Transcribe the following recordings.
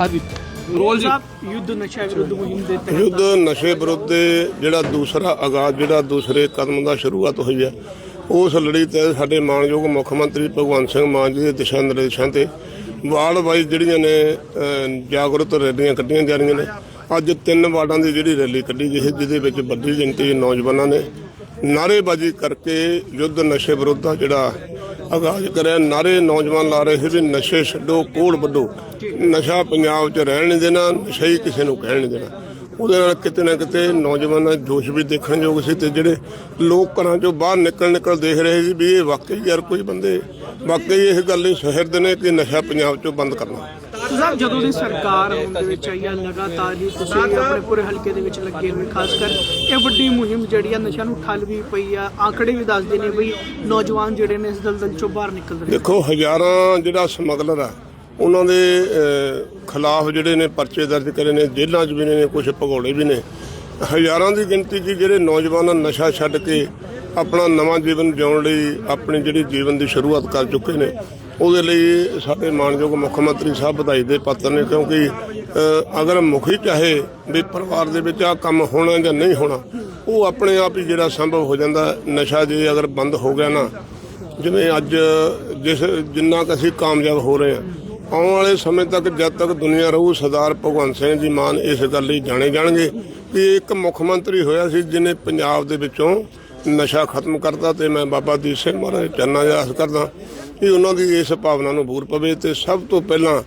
ਹਾਂਜੀ। ਰੋਲ ਜੀ। ਸਾਹਿਬ ਯੁੱਧ ਨਸ਼ਾ ਵਿਰੁੱਧ ਮੁਹਿੰਮ ਦੇ ਤਹਿਤ ਯੁੱਧ ਨਸ਼ੇ ਵਿਰੁੱਧ ਜਿਹੜਾ ਦੂਸਰਾ ਆਗਾਜ਼ ਜਿਹੜਾ ਦੂਸਰੇ ਕਦਮ ਦਾ ਸ਼ੁਰੂਆਤ ਹੋਈ ਹੈ ਉਸ ਲੜੀ ਤੇ ਸਾਡੇ ਮਾਨਯੋਗ ਮੁੱਖ ਮੰਤਰੀ ਭਗਵੰਤ ਸਿੰਘ ਮਾਨ ਜੀ ਦੇ ਦਿਸ਼ਾ ਨਿਰਦੇਸ਼ਾਂ ਤੇ ਵਾਰਡ ਵਾਈਜ਼ ਜਿਹੜੀਆਂ ਨੇ ਅਹ, ਜਾਗਰੂਕ ਰੈਲੀਆਂ ਕੱਢੀਆਂ ਜਾ ਰਹੀਆਂ ਨੇ। ਅੱਜ ਤਿੰਨ ਵਾਰਡਾਂ ਦੀ ਜਿਹੜੀ ਰੈਲੀ ਕੱਢੀ ਗਈ ਹੈ ਜਿਹਦੇ ਵਿੱਚ ਵੱਡੀ ਗਿਣਤੀ ਨੌਜਵਾਨਾਂ ਨੇ ਨਾਅਰੇਬਾਜ਼ੀ ਕਰਕੇ ਯੁੱਧ ਨਸ਼ੇ ਵਿਰੁੱਧ ਦਾ ਜਿਹੜਾ ਆਗਾਜ਼ ਕਰਿਆ। ਨਾਰੇ ਨੌਜਵਾਨ ਲਾ ਰਹੇ ਸੀ ਵੀ ਨਸ਼ੇ ਛੱਡੋ, ਕੋਲ ਵੱਢੋ। ਨਸ਼ਾ ਪੰਜਾਬ 'ਚ ਰਹਿਣ ਨਹੀਂ ਦੇਣਾ, ਨਸ਼ਾ ਹੀ ਕਿਸੇ ਨੂੰ ਕਹਿਣ ਨਹੀਂ ਦੇਣਾ। ਉਹਦੇ ਨਾਲ ਕਿਤੇ ਨਾ ਕਿਤੇ ਨੌਜਵਾਨਾਂ ਜੋਸ਼ ਵੀ ਦੇਖਣ ਯੋਗ ਸੀ ਤੇ ਜਿਹੜੇ ਲੋਕ ਘਰਾਂ ਚੋਂ ਬਾਹਰ ਨਿਕਲ ਨਿਕਲ ਦੇਖ ਰਹੇ ਸੀ ਵੀ ਇਹ ਵਾਕਈ ਯਾਰ ਕੋਈ ਬੰਦੇ, ਵਾਕਈ ਇਹ ਗੱਲ ਹੀ ਸਹਿਰਦ ਨੇ ਕਿ ਨਸ਼ਾ ਪੰਜਾਬ ਚੋਂ ਬੰਦ ਕਰਨਾ। ਸਾਹਿਬ ਜਦੋਂ ਦੀ ਸਰਕਾਰ ਹੋਣ ਦੇ ਵਿੱਚ ਆਈ ਲਗਾਤਾਰ ਹੀ ਤੁਸੀਂ ਆਪਣੇ ਪੂਰੇ ਹਲਕੇ ਦੇ ਵਿੱਚ ਲੱਗੇ ਹੋਏ ਖਾਸ ਕਰ ਇਹ ਵੱਡੀ ਮੁਹਿੰਮ ਜਿਹੜੀ ਆ ਨਸ਼ਾ ਨੂੰ ਠੱਲ ਵੀ ਪਈ ਆ ਆંકੜੇ ਵੀ ਦੱਸਦੇ ਨੇ ਬਈ ਨੌਜਵਾਨ ਜਿਹੜੇ ਨੇ ਇਸ ਦਲਦਲ ਚੋਂ ਬਾਹਰ ਨਿਕਲ ਰਹੇ ਦੇਖੋ ਹਜ਼ਾਰਾਂ ਜਿਹੜਾ ਸਮਗਲਰ ਆ ਉਹਨਾਂ ਦੇ ਖਿਲਾਫ ਜਿਹੜੇ ਨੇ ਪਰਚੇ ਦਰਜ ਕਰੇ ਨੇ ਜੇਲ੍ਹਾਂ 'ਚ ਵੀ ਨੇ ਕੁਝ ਭਗੌੜੇ ਵੀ ਨੇ। ਹਜ਼ਾਰਾਂ ਦੀ ਗਿਣਤੀ 'ਚ ਜਿਹੜੇ ਨੌਜਵਾਨ ਨਸ਼ਾ ਛੱਡ ਕੇ ਆਪਣਾ ਨਵਾਂ ਜੀਵਨ ਜਿਉਣ ਲਈ ਆਪਣੀ ਜਿਹੜੀ ਜੀਵਨ ਦੀ ਸ਼ੁਰੂਆਤ ਕਰ ਚੁੱਕੇ ਨੇ ਉਹਦੇ ਲਈ ਸਾਡੇ ਮਾਨਯੋਗ ਮੁੱਖ ਮੰਤਰੀ ਸਾਹਿਬ ਵਧਾਈ ਦੇ ਪਾਤਰ ਨੇ, ਕਿਉਂਕਿ ਅਗਰ ਮੁਖੀ ਚਾਹੇ ਵੀ ਪਰਿਵਾਰ ਦੇ ਵਿੱਚ ਆ ਕੰਮ ਹੋਣਾ ਜਾਂ ਨਹੀਂ ਹੋਣਾ, ਉਹ ਆਪਣੇ ਆਪ ਹੀ ਜਿਹੜਾ ਸੰਭਵ ਹੋ ਜਾਂਦਾ, ਨਸ਼ਾ ਜੇ ਅਗਰ ਬੰਦ ਹੋ ਗਿਆ ਨਾ, ਜਿਵੇਂ ਅੱਜ ਜਿਸ, ਜਿੰਨਾ ਕੁ ਅਸੀਂ ਕਾਮਯਾਬ ਹੋ ਰਹੇ ਹਾਂ, ਆਉਣ ਵਾਲੇ ਸਮੇਂ ਤੱਕ ਜਦ ਤੱਕ ਦੁਨੀਆ ਰਹੂ, ਸਰਦਾਰ ਭਗਵੰਤ ਸਿੰਘ ਜੀ ਮਾਨ ਇਸ ਗੱਲ ਲਈ ਜਾਣੇ ਜਾਣਗੇ ਕਿ ਇੱਕ ਮੁੱਖ ਮੰਤਰੀ ਹੋਇਆ ਸੀ ਜਿਨੇ ਪੰਜਾਬ ਦੇ ਵਿੱਚੋਂ ਨਸ਼ਾ ਖਤਮ ਕਰਤਾ, ਤੇ ਮੈਂ ਬਾਬਾ ਦੀਪ ਸਿੰਘ ਮਹਾਰਾਜ ਚੰਨਾ ਦਾ ਆਸ ਕਰਦਾ। ਕਿ ਉਹਨਾਂ ਦੀ ਇਸ ਭਾਵਨਾ ਨੂੰ ਬੂਰ ਪਵੇ ਤੇ ਸਭ ਤੋਂ ਪਹਿਲਾਂ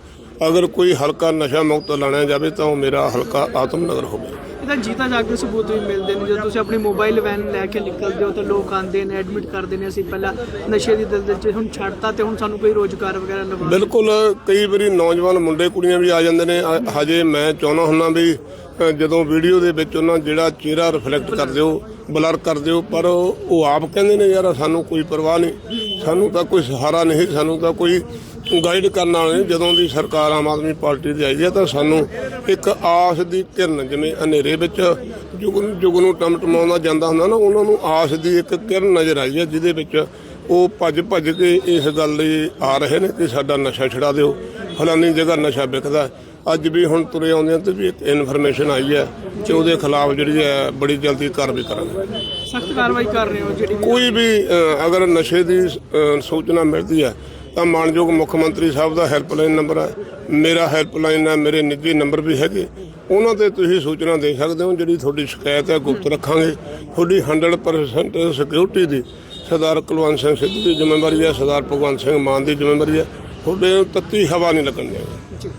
ਅਗਰ ਕੋਈ ਹਲਕਾ ਨਸ਼ਾ ਮੁਕਤ ਲਾਣਾ ਜਾਵੇ ਤਾਂ ਉਹ ਮੇਰਾ ਹਲਕਾ ਆਤਮਨਗਰ ਹੋਵੇ। ਇਹਦਾ ਜੀਤਾ ਜਾਗਦੇ ਸਬੂਤ ਵੀ ਮਿਲਦੇ ਨੇ ਜਦੋਂ ਤੁਸੀਂ ਆਪਣੀ ਮੋਬਾਈਲ ਵੈਨ ਲੈ ਕੇ ਨਿਕਲਦੇ ਹੋ ਤਾਂ ਲੋਕ ਆਉਂਦੇ ਨੇ ਐਡਮਿਟ ਕਰਦੇ ਨੇ ਅਸੀਂ ਪਹਿਲਾਂ ਨਸ਼ੇ ਦੀ ਦਲਦਲ 'ਚ ਹੁਣ ਛੱਡਤਾ ਤੇ ਹੁਣ ਸਾਨੂੰ ਕੋਈ ਰੋਜ਼ਗਾਰ ਵਗੈਰਾ ਲਵਾ ਬਿਲਕੁਲ ਕਈ ਵਾਰੀ ਨੌਜਵਾਨ ਮੁੰਡੇ ਕੁੜੀਆਂ ਵੀ ਆ ਜਾਂਦੇ ਨੇ। ਹਜੇ ਮੈਂ ਚਾਹੁੰਦਾ ਹੁੰਨਾ ਵੀ ਜਦੋਂ ਵੀਡੀਓ ਦੇ ਵਿੱਚ ਉਹਨਾਂ ਜਿਹੜਾ ਚਿਹਰਾ ਰਿਫਲੈਕਟ ਕਰ ਦਿਓ ਬਲਰ ਕਰ ਦਿਓ ਪਰ ਉਹ ਆਪ ਕਹਿੰਦੇ ਨੇ ਯਾਰ ਸਾਨੂੰ ਕੋਈ ਪਰਵਾਹ ਨਹੀਂ। ਸਾਨੂੰ ਤਾਂ ਕੋਈ ਸਹਾਰਾ ਨਹੀਂ, ਸਾਨੂੰ ਤਾਂ ਕੋਈ ਗਾਈਡ ਕਰਨ ਵਾਲੇ ਨਹੀਂ। ਜਦੋਂ ਦੀ ਸਰਕਾਰ ਆਮ ਆਦਮੀ ਪਾਰਟੀ ਦੀ ਆਈ ਹੈ ਤਾਂ ਸਾਨੂੰ ਇੱਕ ਆਸ ਦੀ ਕਿਰਨ ਜਿਵੇਂ ਹਨੇਰੇ ਵਿੱਚ ਜੁਗ ਨੂੰ ਜੁਗ ਨੂੰ ਟਮਟਮਾਉਂਦਾ ਜਾਂਦਾ ਹੁੰਦਾ ਨਾ, ਉਹਨਾਂ ਨੂੰ ਆਸ ਦੀ ਇੱਕ ਕਿਰਨ ਨਜ਼ਰ ਆਈ ਹੈ, ਜਿਹਦੇ ਵਿੱਚ ਉਹ ਭੱਜ ਭੱਜ ਕੇ ਇਸ ਗੱਲ ਲਈ ਆ ਰਹੇ ਨੇ ਕਿ ਸਾਡਾ ਨਸ਼ਾ ਛਡਾ ਦਿਓ। ਫਲਾਨੀ ਜਗ੍ਹਾ ਨਸ਼ਾ ਵਿਕਦਾ ਅੱਜ ਵੀ ਹੁਣ ਤੁਰੇ ਆਉਂਦੇ ਆ ਤੇ ਵੀ ਇੱਕ ਇਨਫੋਰਮੇਸ਼ਨ ਆਈ ਹੈ ਕਿ ਉਹਦੇ ਖਿਲਾਫ ਜਿਹੜੀ ਹੈ ਬੜੀ ਜਲਦੀ ਕਾਰਵਾਈ ਕਰਾਂਗੇ। ਸਖਤ ਕਾਰਵਾਈ ਕਰ ਰਹੇ ਹੋ ਜਿਹੜੀ ਕੋਈ ਵੀ ਅਗਰ ਨਸ਼ੇ ਦੀ ਸੂਚਨਾ ਮਿਲਦੀ ਹੈ ਤਾਂ ਮਾਨਯੋਗ ਮੁੱਖ ਮੰਤਰੀ ਸਾਹਿਬ ਦਾ ਹੈਲਪਲਾਈਨ ਨੰਬਰ ਹੈ। ਮੇਰਾ ਹੈਲਪਲਾਈਨ ਹੈ ਮੇਰੇ ਨਿੱਜੀ ਨੰਬਰ ਵੀ ਹੈਗੇ। ਉਹਨਾਂ ਤੇ ਤੁਸੀਂ ਸੂਚਨਾ ਦੇ ਸਕਦੇ ਹੋ ਜਿਹੜੀ ਤੁਹਾਡੀ ਸ਼ਿਕਾਇਤ ਹੈ ਗੁਪਤ ਰੱਖਾਂਗੇ। ਤੁਹਾਡੀ 100% ਸਿਕਿਉਰਿਟੀ ਦੀ ਸਰਦਾਰ ਕੁਲਵੰਤ ਸਿੰਘ ਸਿੱਧੂ ਦੀ ਜ਼ਿੰਮੇਵਾਰੀ ਹੈ, ਸਰਦਾਰ ਭਗਵੰਤ ਸਿੰਘ ਮਾਨ ਦੀ ਜ਼ਿੰਮੇਵਾਰੀ ਹੈ। ਤੁਹਾਡੇ ਤੱਤੀ ਹਵਾ ਨਹੀਂ ਲੱਗਣ ਦੇਣੀ।